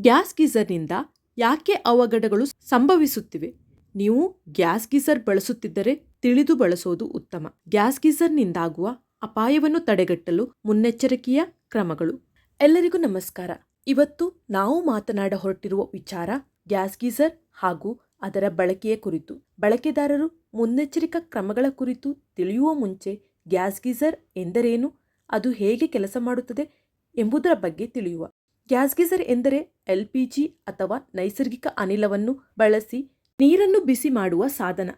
Gas ಗೀಸರ್ನಿಂದ ಯಾಕೆ ಅವಘಡಗಳು ಸಂಭವಿಸುತ್ತಿವೆ? ನೀವು ಗ್ಯಾಸ್ ಗೀಸರ್ ಬಳಸುತ್ತಿದ್ದರೆ ತಿಳಿದು ಬಳಸೋದು ಉತ್ತಮ. ಗ್ಯಾಸ್ ಗೀಸರ್ನಿಂದಾಗುವ ಅಪಾಯವನ್ನು ತಡೆಗಟ್ಟಲು ಮುನ್ನೆಚ್ಚರಿಕೆಯ ಕ್ರಮಗಳು. ಎಲ್ಲರಿಗೂ ನಮಸ್ಕಾರ. ಇವತ್ತು ನಾವು ಮಾತನಾಡ ಹೊರಟಿರುವ ವಿಚಾರ ಗ್ಯಾಸ್ ಗೀಸರ್ ಹಾಗೂ ಅದರ ಬಳಕೆಯ ಕುರಿತು. ಬಳಕೆದಾರರು ಮುನ್ನೆಚ್ಚರಿಕಾ ಕ್ರಮಗಳ ಕುರಿತು ತಿಳಿಯುವ ಮುಂಚೆ ಗ್ಯಾಸ್ ಗೀಸರ್ ಎಂದರೇನು? ಅದು ಹೇಗೆ ಕೆಲಸ ಮಾಡುತ್ತದೆ ಎಂಬುದರ ಬಗ್ಗೆ ತಿಳಿಯುವ. ಗ್ಯಾಸ್ ಗೀಸರ್ ಎಂದರೆ ಎಲ್ ಪಿ ಅಥವಾ ನೈಸರ್ಗಿಕ ಅನಿಲವನ್ನು ಬಳಸಿ ನೀರನ್ನು ಬಿಸಿ ಮಾಡುವ ಸಾಧನ.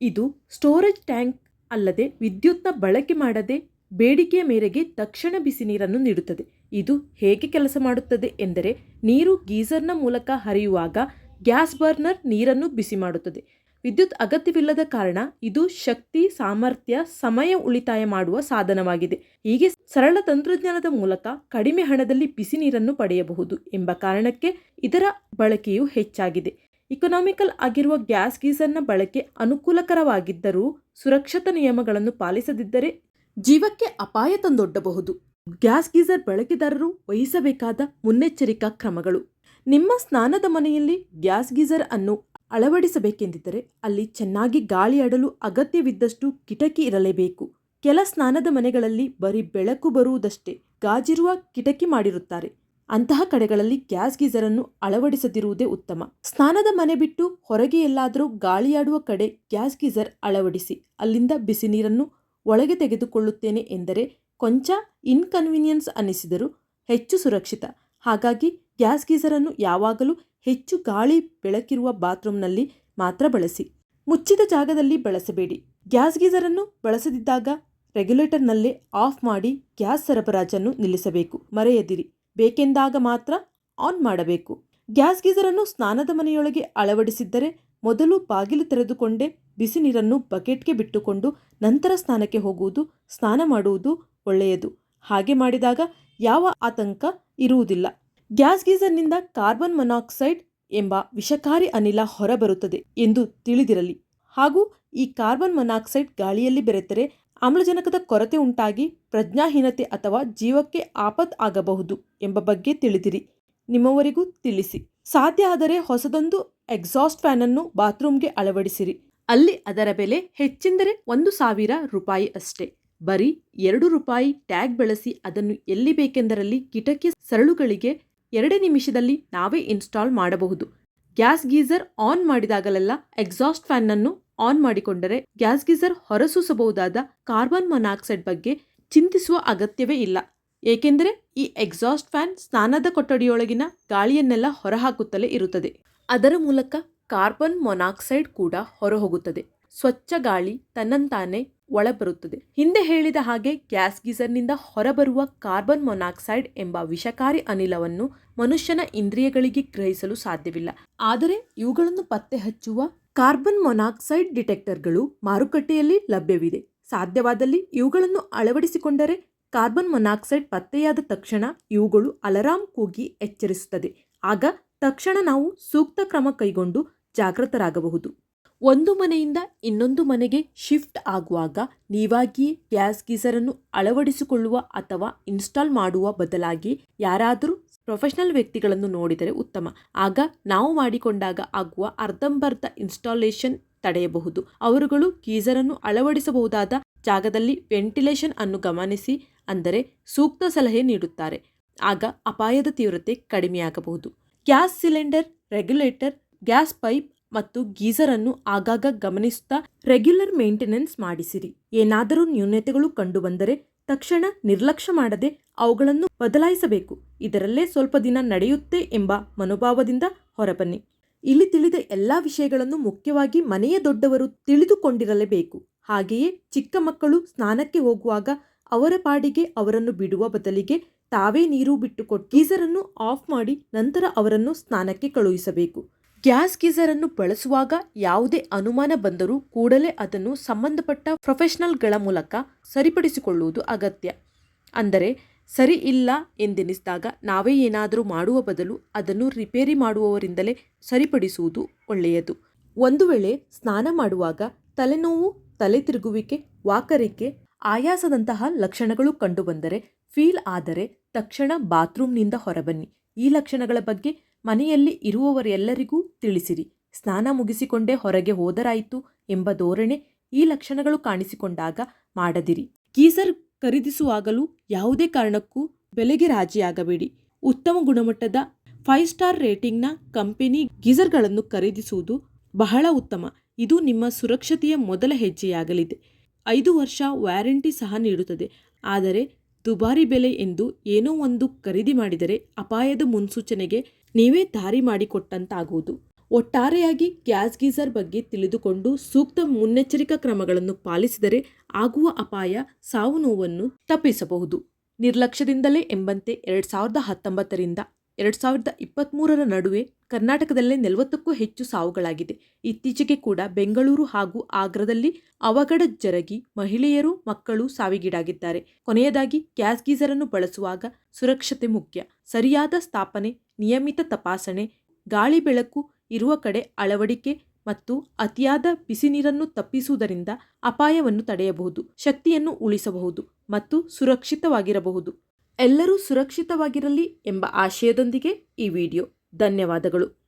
ಇದು ಸ್ಟೋರೇಜ್ ಟ್ಯಾಂಕ್ ಅಲ್ಲದೆ ವಿದ್ಯುತ್ನ ಬಳಕೆ ಮಾಡದೆ ಬೇಡಿಕೆಯ ಮೇರೆಗೆ ತಕ್ಷಣ ಬಿಸಿ ನೀರನ್ನು ನೀಡುತ್ತದೆ. ಇದು ಹೇಗೆ ಕೆಲಸ ಮಾಡುತ್ತದೆ ಎಂದರೆ ನೀರು ಗೀಸರ್ನ ಮೂಲಕ ಹರಿಯುವಾಗ ಗ್ಯಾಸ್ ಬರ್ನರ್ ನೀರನ್ನು ಬಿಸಿ ಮಾಡುತ್ತದೆ. ವಿದ್ಯುತ್ ಅಗತ್ಯವಿಲ್ಲದ ಕಾರಣ ಇದು ಶಕ್ತಿ, ಸಾಮರ್ಥ್ಯ, ಸಮಯ ಉಳಿತಾಯ ಮಾಡುವ ಸಾಧನವಾಗಿದೆ. ಹೀಗೆ ಸರಳ ತಂತ್ರಜ್ಞಾನದ ಮೂಲಕ ಕಡಿಮೆ ಹಣದಲ್ಲಿ ಬಿಸಿ ನೀರನ್ನು ಪಡೆಯಬಹುದು ಎಂಬ ಕಾರಣಕ್ಕೆ ಇದರ ಬಳಕೆಯು ಹೆಚ್ಚಾಗಿದೆ. ಇಕನಾಮಿಕಲ್ ಆಗಿರುವ ಗ್ಯಾಸ್ ಗೀಸರ್ನ ಬಳಕೆ ಅನುಕೂಲಕರವಾಗಿದ್ದರೂ ಸುರಕ್ಷತಾ ನಿಯಮಗಳನ್ನು ಪಾಲಿಸದಿದ್ದರೆ ಜೀವಕ್ಕೆ ಅಪಾಯ ತಂದೊಡ್ಡಬಹುದು. ಗ್ಯಾಸ್ ಗೀಸರ್ ಬಳಕೆದಾರರು ವಹಿಸಬೇಕಾದ ಮುನ್ನೆಚ್ಚರಿಕಾ ಕ್ರಮಗಳು. ನಿಮ್ಮ ಸ್ನಾನದ ಮನೆಯಲ್ಲಿ ಗ್ಯಾಸ್ ಗೀಸರ್ ಅನ್ನು ಅಳವಡಿಸಬೇಕೆಂದಿದ್ದರೆ ಅಲ್ಲಿ ಚೆನ್ನಾಗಿ ಗಾಳಿಯಾಡಲು ಅಗತ್ಯವಿದ್ದಷ್ಟು ಕಿಟಕಿ ಇರಲೇಬೇಕು. ಕೆಲ ಸ್ನಾನದ ಮನೆಗಳಲ್ಲಿ ಬರೀ ಬೆಳಕು ಬರುವುದಷ್ಟೇ ಗಾಜಿರುವ ಕಿಟಕಿ ಮಾಡಿರುತ್ತಾರೆ. ಅಂತಹ ಕಡೆಗಳಲ್ಲಿ ಗ್ಯಾಸ್ ಗೀಸರ್ ಅನ್ನು ಅಳವಡಿಸದಿರುವುದೇ ಉತ್ತಮ. ಸ್ನಾನದ ಮನೆ ಬಿಟ್ಟು ಹೊರಗೆ ಎಲ್ಲಾದರೂ ಗಾಳಿಯಾಡುವ ಕಡೆ ಗ್ಯಾಸ್ ಗೀಸರ್ ಅಳವಡಿಸಿ, ಅಲ್ಲಿಂದ ಬಿಸಿ ನೀರನ್ನು ಒಳಗೆ ತೆಗೆದುಕೊಳ್ಳುತ್ತೇನೆ ಎಂದರೆ ಕೊಂಚ ಇನ್ಕನ್ವೀನಿಯನ್ಸ್ ಅನ್ನಿಸಿದರೂ ಹೆಚ್ಚು ಸುರಕ್ಷಿತ. ಹಾಗಾಗಿ ಗ್ಯಾಸ್ ಗೀಸರನ್ನು ಯಾವಾಗಲೂ ಹೆಚ್ಚು ಗಾಳಿ ಬೆಳಕಿರುವ ಬಾತ್ರೂಮ್ನಲ್ಲಿ ಮಾತ್ರ ಬಳಸಿ. ಮುಚ್ಚಿದ ಜಾಗದಲ್ಲಿ ಬಳಸಬೇಡಿ. ಗ್ಯಾಸ್ ಗೀಸರನ್ನು ಬಳಸದಿದ್ದಾಗ ರೆಗ್ಯುಲೇಟರ್ನಲ್ಲೇ ಆಫ್ ಮಾಡಿ ಗ್ಯಾಸ್ ಸರಬರಾಜನ್ನು ನಿಲ್ಲಿಸಬೇಕು. ಮರೆಯದಿರಿ. ಬೇಕೆಂದಾಗ ಮಾತ್ರ ಆನ್ ಮಾಡಬೇಕು. ಗ್ಯಾಸ್ ಗೀಸರನ್ನು ಸ್ನಾನದ ಮನೆಯೊಳಗೆ ಅಳವಡಿಸಿದ್ದರೆ ಮೊದಲು ಬಾಗಿಲು ತೆರೆದುಕೊಂಡೇ ಬಿಸಿ ನೀರನ್ನು ಬಕೆಟ್ಗೆ ಬಿಟ್ಟುಕೊಂಡು ನಂತರ ಸ್ನಾನಕ್ಕೆ ಹೋಗುವುದು, ಸ್ನಾನ ಮಾಡುವುದು ಒಳ್ಳೆಯದು. ಹಾಗೆ ಮಾಡಿದಾಗ ಯಾವ ಆತಂಕ ಇರುವುದಿಲ್ಲ. ಗ್ಯಾಸ್ ಗೀಸರ್ನಿಂದ ಕಾರ್ಬನ್ ಮೊನಾಕ್ಸೈಡ್ ಎಂಬ ವಿಷಕಾರಿ ಅನಿಲ ಹೊರಬರುತ್ತದೆ ಎಂದು ತಿಳಿದಿರಲಿ. ಹಾಗೂ ಈ ಕಾರ್ಬನ್ ಮೊನಾಕ್ಸೈಡ್ ಗಾಳಿಯಲ್ಲಿ ಬೆರೆತರೆ ಆಮ್ಲಜನಕದ ಕೊರತೆ ಉಂಟಾಗಿ ಪ್ರಜ್ಞಾಹೀನತೆ ಅಥವಾ ಜೀವಕ್ಕೆ ಆಪತ್ ಆಗಬಹುದು ಎಂಬ ಬಗ್ಗೆ ತಿಳಿದಿರಿ. ನಿಮ್ಮವರಿಗೂ ತಿಳಿಸಿ. ಸಾಧ್ಯ ಆದರೆ ಹೊಸದೊಂದು ಎಕ್ಸಾಸ್ಟ್ ಫ್ಯಾನ್ ಅನ್ನು ಬಾತ್ರೂಮ್ಗೆ ಅಳವಡಿಸಿರಿ. ಅಲ್ಲಿ ಅದರ ಬೆಲೆ ಹೆಚ್ಚೆಂದರೆ ಒಂದು ಸಾವಿರ ರೂಪಾಯಿ ಅಷ್ಟೇ. ಬರೀ ಎರಡು ರೂಪಾಯಿ ಟ್ಯಾಗ್ ಬಳಸಿ ಅದನ್ನು ಎಲ್ಲಿ ಬೇಕೆಂದರಲ್ಲಿ ಕಿಟಕಿ ಸರಳುಗಳಿಗೆ ಎರಡೇ ನಿಮಿಷದಲ್ಲಿ ನಾವೇ ಇನ್ಸ್ಟಾಲ್ ಮಾಡಬಹುದು. ಗ್ಯಾಸ್ ಗೀಸರ್ ಆನ್ ಮಾಡಿದಾಗಲೆಲ್ಲ ಎಕ್ಸಾಸ್ಟ್ ಫ್ಯಾನ್ ಅನ್ನು ಆನ್ ಮಾಡಿಕೊಂಡರೆ ಗ್ಯಾಸ್ ಗೀಸರ್ ಹೊರಸೂಸಬಹುದಾದ ಕಾರ್ಬನ್ ಮೊನಾಕ್ಸೈಡ್ ಬಗ್ಗೆ ಚಿಂತಿಸುವ ಅಗತ್ಯವೇ ಇಲ್ಲ. ಏಕೆಂದರೆ ಈ ಎಕ್ಸಾಸ್ಟ್ ಫ್ಯಾನ್ ಸ್ನಾನದ ಕೊಠಡಿಯೊಳಗಿನ ಗಾಳಿಯನ್ನೆಲ್ಲ ಹೊರಹಾಕುತ್ತಲೇ ಇರುತ್ತದೆ. ಅದರ ಮೂಲಕ ಕಾರ್ಬನ್ ಮೊನಾಕ್ಸೈಡ್ ಕೂಡ ಹೊರಹೋಗುತ್ತದೆ. ಸ್ವಚ್ಛ ಗಾಳಿ ತನ್ನಂತಾನೆ ಒಳಬರುತ್ತದೆ. ಹಿಂದೆ ಹೇಳಿದ ಹಾಗೆ ಗ್ಯಾಸ್ ಗೀಸರ್ನಿಂದ ಹೊರಬರುವ ಕಾರ್ಬನ್ ಮೊನಾಕ್ಸೈಡ್ ಎಂಬ ವಿಷಕಾರಿ ಅನಿಲವನ್ನು ಮನುಷ್ಯನ ಇಂದ್ರಿಯಗಳಿಗೆ ಗ್ರಹಿಸಲು ಸಾಧ್ಯವಿಲ್ಲ. ಆದರೆ ಇವುಗಳನ್ನು ಪತ್ತೆ ಹಚ್ಚುವ ಕಾರ್ಬನ್ ಮೊನಾಕ್ಸೈಡ್ ಡಿಟೆಕ್ಟರ್ಗಳು ಮಾರುಕಟ್ಟೆಯಲ್ಲಿ ಲಭ್ಯವಿದೆ. ಸಾಧ್ಯವಾದಲ್ಲಿ ಇವುಗಳನ್ನು ಅಳವಡಿಸಿಕೊಂಡರೆ ಕಾರ್ಬನ್ ಮೊನಾಕ್ಸೈಡ್ ಪತ್ತೆಯಾದ ತಕ್ಷಣ ಇವುಗಳು ಅಲರಾಮ್ ಕೂಗಿ ಎಚ್ಚರಿಸುತ್ತದೆ. ಆಗ ತಕ್ಷಣ ನಾವು ಸೂಕ್ತ ಕ್ರಮ ಕೈಗೊಂಡು ಜಾಗೃತರಾಗಬಹುದು. ಒಂದು ಮನೆಯಿಂದ ಇನ್ನೊಂದು ಮನೆಗೆ ಶಿಫ್ಟ್ ಆಗುವಾಗ ನೀವಾಗಿಯೇ ಗ್ಯಾಸ್ ಗೀಸರನ್ನು ಅಳವಡಿಸಿಕೊಳ್ಳುವ ಅಥವಾ ಇನ್ಸ್ಟಾಲ್ ಮಾಡುವ ಬದಲಾಗಿ ಯಾರಾದರೂ ಪ್ರೊಫೆಷನಲ್ ವ್ಯಕ್ತಿಗಳನ್ನು ನೋಡಿದರೆ ಉತ್ತಮ. ಆಗ ನಾವು ಮಾಡಿಕೊಂಡಾಗ ಆಗುವ ಅರ್ಧಂಬರ್ಧ ಇನ್ಸ್ಟಾಲೇಷನ್ ತಡೆಯಬಹುದು. ಅವರುಗಳು ಗೀಸರನ್ನು ಅಳವಡಿಸಬಹುದಾದ ಜಾಗದಲ್ಲಿ ವೆಂಟಿಲೇಷನ್ ಅನ್ನು ಗಮನಿಸಿ ಅಂದರೆ ಸೂಕ್ತ ಸಲಹೆ ನೀಡುತ್ತಾರೆ. ಆಗ ಅಪಾಯದ ತೀವ್ರತೆ ಕಡಿಮೆಯಾಗಬಹುದು. Gas cylinder, regulator, gas pipe ಮತ್ತು ಗೀಸರನ್ನು ಆಗಾಗ ಗಮನಿಸುತ್ತಾ ರೆಗ್ಯುಲರ್ ಮೇಂಟೆನೆನ್ಸ್ ಮಾಡಿಸಿರಿ. ಏನಾದರೂ ನ್ಯೂನತೆಗಳು ಕಂಡುಬಂದರೆ ತಕ್ಷಣ ನಿರ್ಲಕ್ಷ್ಯ ಮಾಡದೆ ಅವುಗಳನ್ನು ಬದಲಾಯಿಸಬೇಕು. ಇದರಲ್ಲೇ ಸ್ವಲ್ಪ ದಿನ ನಡೆಯುತ್ತೆ ಎಂಬ ಮನೋಭಾವದಿಂದ ಹೊರಬನ್ನಿ. ಇಲ್ಲಿ ತಿಳಿದ ಎಲ್ಲ ವಿಷಯಗಳನ್ನು ಮುಖ್ಯವಾಗಿ ಮನೆಯ ದೊಡ್ಡವರು ತಿಳಿದುಕೊಂಡಿರಲೇಬೇಕು. ಹಾಗೆಯೇ ಚಿಕ್ಕ ಮಕ್ಕಳು ಸ್ನಾನಕ್ಕೆ ಹೋಗುವಾಗ ಅವರ ಪಾಡಿಗೆ ಅವರನ್ನು ಬಿಡುವ ಬದಲಿಗೆ ತಾವೇ ನೀರು ಬಿಟ್ಟುಕೊಟ್ಟು ಗೀಸರನ್ನು ಆಫ್ ಮಾಡಿ ನಂತರ ಅವರನ್ನು ಸ್ನಾನಕ್ಕೆ ಕಳುಹಿಸಬೇಕು. ಗ್ಯಾಸ್ ಗೀಸರನ್ನು ಬಳಸುವಾಗ ಯಾವುದೇ ಅನುಮಾನ ಬಂದರೂ ಕೂಡಲೇ ಅದನ್ನು ಸಂಬಂಧಪಟ್ಟ ಪ್ರೊಫೆಷನಲ್ಗಳ ಮೂಲಕ ಸರಿಪಡಿಸಿಕೊಳ್ಳುವುದು ಅಗತ್ಯ. ಅಂದರೆ, ಸರಿ ಇಲ್ಲ ಎಂದೆನಿಸಿದಾಗ ನಾವೇ ಏನಾದರೂ ಮಾಡುವ ಬದಲು ಅದನ್ನು ರಿಪೇರಿ ಮಾಡುವವರಿಂದಲೇ ಸರಿಪಡಿಸುವುದು ಒಳ್ಳೆಯದು. ಒಂದು ವೇಳೆ ಸ್ನಾನ ಮಾಡುವಾಗ ತಲೆನೋವು, ತಲೆ ತಿರುಗುವಿಕೆ, ವಾಕರಿಕೆ, ಆಯಾಸದಂತಹ ಲಕ್ಷಣಗಳು ಕಂಡುಬಂದರೆ, ಫೀಲ್ ಆದರೆ ತಕ್ಷಣ ಬಾತ್ರೂಮ್ನಿಂದ ಹೊರಬನ್ನಿ. ಈ ಲಕ್ಷಣಗಳ ಬಗ್ಗೆ ಮನೆಯಲ್ಲಿ ಇರುವವರೆಲ್ಲರಿಗೂ ತಿಳಿಸಿರಿ. ಸ್ನಾನ ಮುಗಿಸಿಕೊಂಡೇ ಹೊರಗೆ ಹೋದರಾಯಿತು ಎಂಬ ಧೋರಣೆ ಈ ಲಕ್ಷಣಗಳು ಕಾಣಿಸಿಕೊಂಡಾಗ ಮಾಡದಿರಿ. ಗೀಸರ್ ಖರೀದಿಸುವಾಗಲೂ ಯಾವುದೇ ಕಾರಣಕ್ಕೂ ಬೆಲೆಗೆ ರಾಜಿಯಾಗಬೇಡಿ. ಉತ್ತಮ ಗುಣಮಟ್ಟದ ಫೈವ್ ಸ್ಟಾರ್ ರೇಟಿಂಗ್ನ ಕಂಪೆನಿ ಗೀಸರ್ಗಳನ್ನು ಖರೀದಿಸುವುದು ಬಹಳ ಉತ್ತಮ. ಇದು ನಿಮ್ಮ ಸುರಕ್ಷತೆಯ ಮೊದಲ ಹೆಜ್ಜೆಯಾಗಲಿದೆ. ಐದು ವರ್ಷ ವ್ಯಾರಂಟಿ ಸಹ ನೀಡುತ್ತದೆ. ಆದರೆ ದುಬಾರಿ ಬೆಲೆ ಎಂದು ಏನೋ ಒಂದು ಖರೀದಿ ಮಾಡಿದರೆ ಅಪಾಯದ ಮುನ್ಸೂಚನೆಗೆ ನೀವೇ ದಾರಿ ಮಾಡಿಕೊಟ್ಟಂತಾಗುವುದು. ಒಟ್ಟಾರೆಯಾಗಿ ಗ್ಯಾಸ್ ಗೀಸರ್ ಬಗ್ಗೆ ತಿಳಿದುಕೊಂಡು ಸೂಕ್ತ ಮುನ್ನೆಚ್ಚರಿಕಾ ಕ್ರಮಗಳನ್ನು ಪಾಲಿಸಿದರೆ ಆಗುವ ಅಪಾಯ ಸಾವು ನೋವನ್ನು ತಪ್ಪಿಸಬಹುದು. ನಿರ್ಲಕ್ಷ್ಯದಿಂದಲೇ ಎಂಬಂತೆ ಎರಡು ಸಾವಿರದ ಹತ್ತೊಂಬತ್ತರಿಂದ ಎರಡ್ ಸಾವಿರದ ಇಪ್ಪತ್ತ್ಮೂರರ ನಡುವೆ ಕರ್ನಾಟಕದಲ್ಲೇ ನಲವತ್ತಕ್ಕೂ ಹೆಚ್ಚು ಸಾವುಗಳಾಗಿದೆ. ಇತ್ತೀಚೆಗೆ ಕೂಡ ಬೆಂಗಳೂರು ಹಾಗೂ ಆಗ್ರಾದಲ್ಲಿ ಅವಘಡ ಜರಗಿ ಮಹಿಳೆಯರು, ಮಕ್ಕಳು ಸಾವಿಗೀಡಾಗಿದ್ದಾರೆ. ಕೊನೆಯದಾಗಿ ಗ್ಯಾಸ್ ಗೀಸರ್ ಅನ್ನು ಬಳಸುವಾಗ ಸುರಕ್ಷತೆ ಮುಖ್ಯ. ಸರಿಯಾದ ಸ್ಥಾಪನೆ, ನಿಯಮಿತ ತಪಾಸಣೆ, ಗಾಳಿ ಬೆಳಕು ಇರುವ ಕಡೆ ಅಳವಡಿಕೆ ಮತ್ತು ಅತಿಯಾದ ಬಿಸಿ ನೀರನ್ನು ತಪ್ಪಿಸುವುದರಿಂದ ಅಪಾಯವನ್ನು ತಡೆಯಬಹುದು, ಶಕ್ತಿಯನ್ನು ಉಳಿಸಬಹುದು ಮತ್ತು ಸುರಕ್ಷಿತವಾಗಿರಬಹುದು. ಎಲ್ಲರೂ ಸುರಕ್ಷಿತವಾಗಿರಲಿ ಎಂಬ ಆಶಯದೊಂದಿಗೆ ಈ ವಿಡಿಯೋ. ಧನ್ಯವಾದಗಳು.